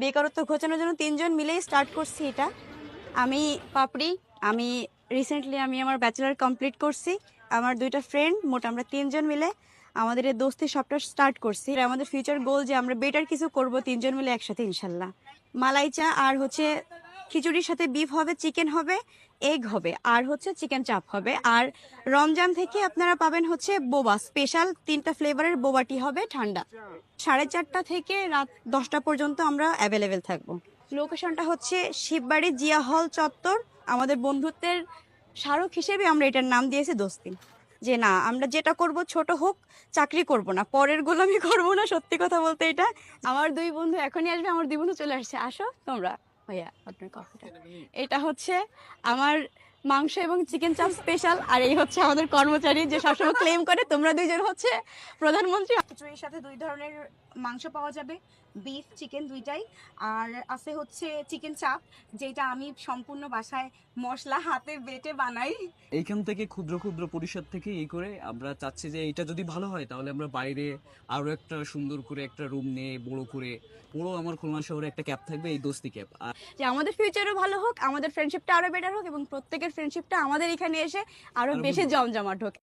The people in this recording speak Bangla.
বেকারত্ব ঘোচানোর জন্য তিনজন মিলেই স্টার্ট করছি এটা। আমি পাপড়ি, আমি রিসেন্টলি আমি আমার ব্যাচেলার কমপ্লিট করছি। আমার দুইটা ফ্রেন্ড মোট আমরা তিনজন মিলে আমাদের এই দোস্তি সবটা স্টার্ট করছি। আমাদের ফিউচার গোল যে আমরা বেটার কিছু করব তিনজন মিলে একসাথে ইনশাল্লাহ। মালাই চা আর হচ্ছে খিচুড়ির সাথে বিফ হবে চিকেন হবে এগ হবে, আর হচ্ছে চিকেন চাপ হবে। আর রমজান থেকে আপনারা পাবেন হচ্ছে বোবা স্পেশাল তিনটা ফ্লেভারের বোবাটি হবে ঠান্ডা। সাড়ে চারটা থেকে রাত দশটা পর্যন্ত আমরা অ্যাভেলেবেল থাকব। লোকেশনটা হচ্ছে শিববাড়ি জিয়া হল চত্বর। আমাদের বন্ধুত্বের স্মারক হিসেবে আমরা এটার নাম দিয়েছি দোস্তিন। যে না, আমরা যেটা করব ছোট হোক, চাকরি করব না। পরের গোলামি করব না, সত্যি কথা বলতে এটা। আমার দুই বন্ধু এখনই আসবে, আমার দুই বন্ধু চলে আসছে। আসো তোমরা। ভাইয়া আপনার কফিটা এটা হচ্ছে আমার মাংস এবং চিকেন চাপ স্পেশাল আর এই হচ্ছে আমাদের কর্মচারী যে সবসময় ক্লেম করে তোমরা দুইজন হচ্ছে প্রধানমন্ত্রী। খিচুড়ির সাথে দুই ধরনের মাংস পাওয়া যাবে বিফ চিকেন দুইটাই। আর আছে হচ্ছে চিকেন চাপ যেটা আমি সম্পূর্ণ বাসায় মশলা হাতে বেটে বানাই। এইখান থেকে ক্ষুদ্র ক্ষুদ্র পরিষদ থেকে এই করে আমরা চাচ্ছি যে এটা যদি ভালো হয় তাহলে আমরা বাইরে আরও একটা সুন্দর করে একটা রুম নিয়ে বড় করে পুরো আমার খুলনা শহরে একটা ক্যাব থাকবে এই দোস্তি ক্যাব আর যে আমাদের ফিউচারও ভালো হোক আমাদের ফ্রেন্ডশিপটা আরও বেটার হোক এবং প্রত্যেকের ফ্রেন্ডশিপটা আমাদের এখানে এসে আরও বেশি জমজমাট হোক।